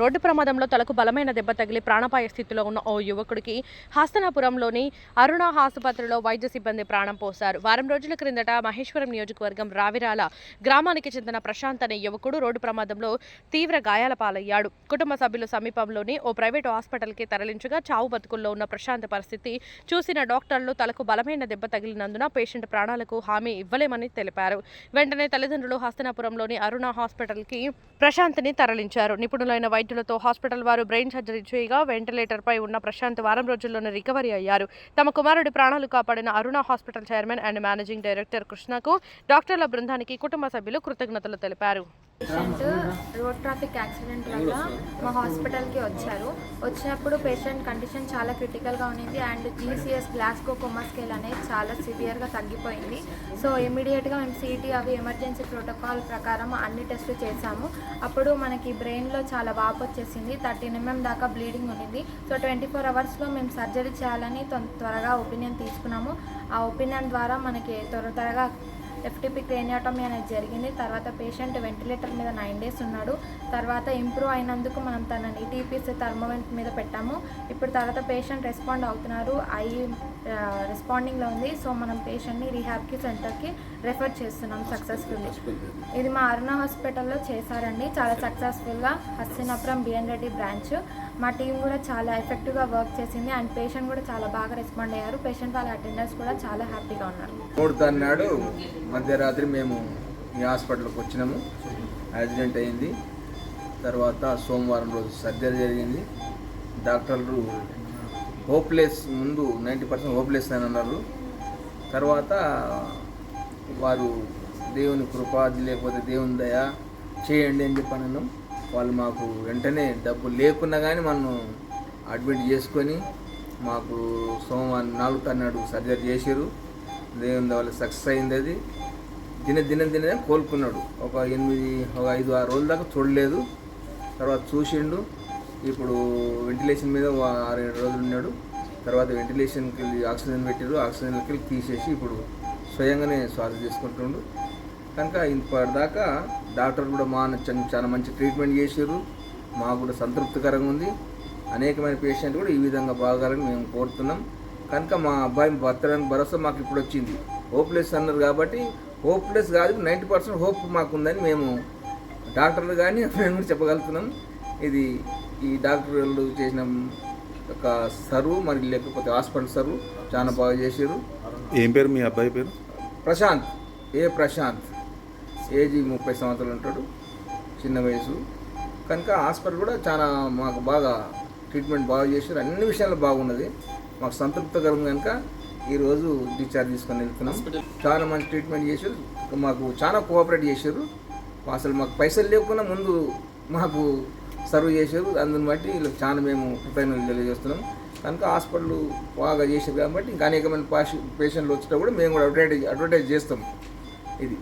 Road ప్రమాదంలో తలకు బలమైన దెబ్బ తగిలి ప్రాణపాయ స్థితిలో ఉన్న ఓ యువకుడికి హస్తనాపురంలోని అరుణ ఆసుపత్రిలో వైద్య సిబ్బంది ప్రాణం పోశారు. వారం రోజుల క్రిందట మహేశ్వరం నియోజకవర్గం రావిరాల గ్రామానికి చెందిన ప్రశాంత్ అనే యువకుడు రోడ్డు ప్రమాదంలో తీవ్ర గాయాల పాలయ్యాడు. కుటుంబ సభ్యులు సమీపంలోని ఓ ప్రైవేటు హాస్పిటల్కి తరలించగా చావు బతుకుల్లో ఉన్న ప్రశాంత్ పరిస్థితి చూసిన డాక్టర్లు తలకు బలమైన దెబ్బ తగిలినందున పేషెంట్ ప్రాణాలకు హామీ ఇవ్వలేమని తెలిపారు. వెంటనే తల్లిదండ్రులు హస్తనాపురంలోని అరుణ హాస్పిటల్కి ప్రశాంత్ని తరలించారు. నిపుణులైన వైద్యులతో హాస్పిటల్ వారు బ్రెయిన్ సర్జరీ చేయగా వెంటిలేటర్పై ఉన్న ప్రశాంత్ వారం రోజుల్లోనే రికవరీ అయ్యారు. తమ కుమారుడి ప్రాణాలు కాపాడిన Aruna hospital chairman and managing director కృష్ణకు డాక్టర్ల బృందానికి కుటుంబ సభ్యులు కృతజ్ఞతలు తెలిపారు. పేషెంట్ రోడ్ ట్రాఫిక్ యాక్సిడెంట్ వల్ల మా హాస్పిటల్కి వచ్చారు. వచ్చినప్పుడు పేషెంట్ కండిషన్ చాలా క్రిటికల్గా ఉన్నింది and GCS Glasgow coma scale అనేది చాలా సివియర్గా తగ్గిపోయింది. సో ఇమీడియట్గా మేము సిటీ అవి ఎమర్జెన్సీ ప్రోటోకాల్ ప్రకారం అన్ని టెస్టులు చేసాము అప్పుడు మనకి బ్రెయిన్లో చాలా వాపు వచ్చేసింది. థర్టీన్ ఎంఎం mm దాకా బ్లీడింగ్ ఉండింది సో ట్వంటీ ఫోర్ అవర్స్లో మేము సర్జరీ చేయాలని తొం- త్వరగా ఒపీనియన్ తీసుకున్నాము. ఆ ఒపీనియన్ ద్వారా మనకి త్వర త్వరగా ఎఫ్టీపీ క్రేనియోటమీ అనేది జరిగింది. తర్వాత పేషెంట్ వెంటిలేటర్ మీద నైన్ డేస్ ఉన్నాడు. తర్వాత ఇంప్రూవ్ అయినందుకు మనం తనని టీపీసీ థర్మోవెంట్ మీద పెట్టాము. ఇప్పుడు తర్వాత పేషెంట్ రెస్పాండ్ అవుతున్నారు. ఐ రెస్పాండింగ్లో ఉంది. సో మనం పేషెంట్ని రీహాబ్కి సెంటర్కి రెఫర్ చేస్తున్నాం సక్సెస్ఫుల్లీ ఇది మా అరుణ హాస్పిటల్లో చేశారండి. చాలా సక్సెస్ఫుల్గా హస్తినాపురం బిఎన్ రెడ్డి బ్రాంచ్ మా టీం కూడా చాలా ఎఫెక్టివ్గా వర్క్ చేసింది అండ్ పేషెంట్ కూడా చాలా బాగా రెస్పాండ్ అయ్యారు. పేషెంట్ వాళ్ళ అటెండర్స్ కూడా చాలా హ్యాపీగా ఉన్నారు. మూడు నాడు మధ్యరాత్రి మేము ఈ హాస్పిటల్కి వచ్చినాము. యాక్సిడెంట్ అయింది. తర్వాత సోమవారం రోజు సర్జరీ జరిగింది. డాక్టర్లు హోప్లెస్ ముందు నైంటీ పర్సెంట్ హోప్లెస్ అని అన్నారు. తర్వాత వారు దేవుని కృపాది లేకపోతే దేవుని దయ చేయండి అని చెప్పి వాళ్ళు మాకు వెంటనే డబ్బు లేకున్నా కానీ మనం అడ్మిట్ చేసుకొని మాకు సోమవారం నాలుగు తన్నాడు సర్జరీ చేశారు దేవుని వల్ల సక్సెస్ అయింది అది. దిన దిన దిన కోలుకున్నాడు. ఒక ఎనిమిది ఒక ఐదు ఆరు రోజుల దాకా చూడలేదు. తర్వాత చూసిండు. ఇప్పుడు వెంటిలేషన్ మీద ఆరు ఏడు రోజులు ఉన్నాడు. తర్వాత వెంటిలేషన్కి వెళ్ళి ఆక్సిజన్ పెట్టారు ఆక్సిజన్కి వెళ్ళి తీసేసి ఇప్పుడు స్వయంగానే శ్వాస తీసుకుంటుండు కనుక ఇంతదాకా డాక్టర్ కూడా మా చాలా మంచి ట్రీట్మెంట్ చేశారు మాకు కూడా సంతృప్తికరంగా ఉంది. అనేకమైన పేషెంట్ కూడా ఈ విధంగా బాగాలని మేము కోరుతున్నాం. కనుక మా అబ్బాయి బతకడానికి భరోసా మాకు ఇప్పుడు వచ్చింది. హోప్లెస్ అన్నారు కాబట్టి హోప్లెస్ కాదు నైంటీ పర్సెంట్ హోప్ మాకుందని మేము డాక్టర్లు కానీ మేము కూడా చెప్పగలుగుతున్నాం. ఇది ఈ డాక్టర్లు చేసిన ఒక సర్వ్ మరి లేకపోతే హాస్పిటల్ సర్వ్ చాలా బాగా చేశారు ఏం పేరు మీ అబ్బాయి పేరు? ప్రశాంత్ ఏ ప్రశాంత్. ఏజీ ముప్పై సంవత్సరాలు ఉంటాడు చిన్న వయసు. కనుక హాస్పిటల్ కూడా చాలా మాకు బాగా ట్రీట్మెంట్ బాగా చేశారు. అన్ని విషయాలు బాగున్నది. మాకు సంతృప్తికరం కనుక ఈరోజు డిశ్చార్జ్ తీసుకొని వెళ్తున్నాం. చాలా మంచి ట్రీట్మెంట్ చేశారు. మాకు చాలా కోఆపరేట్ చేశారు. అసలు మాకు పైసలు లేకుండా ముందు మాకు సర్వ్ చేశారు. అందుని బట్టి వీళ్ళకి చాలా మేము కృతజ్ఞతలు తెలియజేస్తున్నాం. కనుక హాస్పిటల్ బాగా చేశారు కాబట్టి ఇంకా అనేకమైన పాష పేషెంట్లు వచ్చినా కూడా మేము కూడా అడ్వర్టైజ్ అడ్వర్టైజ్ చేస్తాం. ఇది.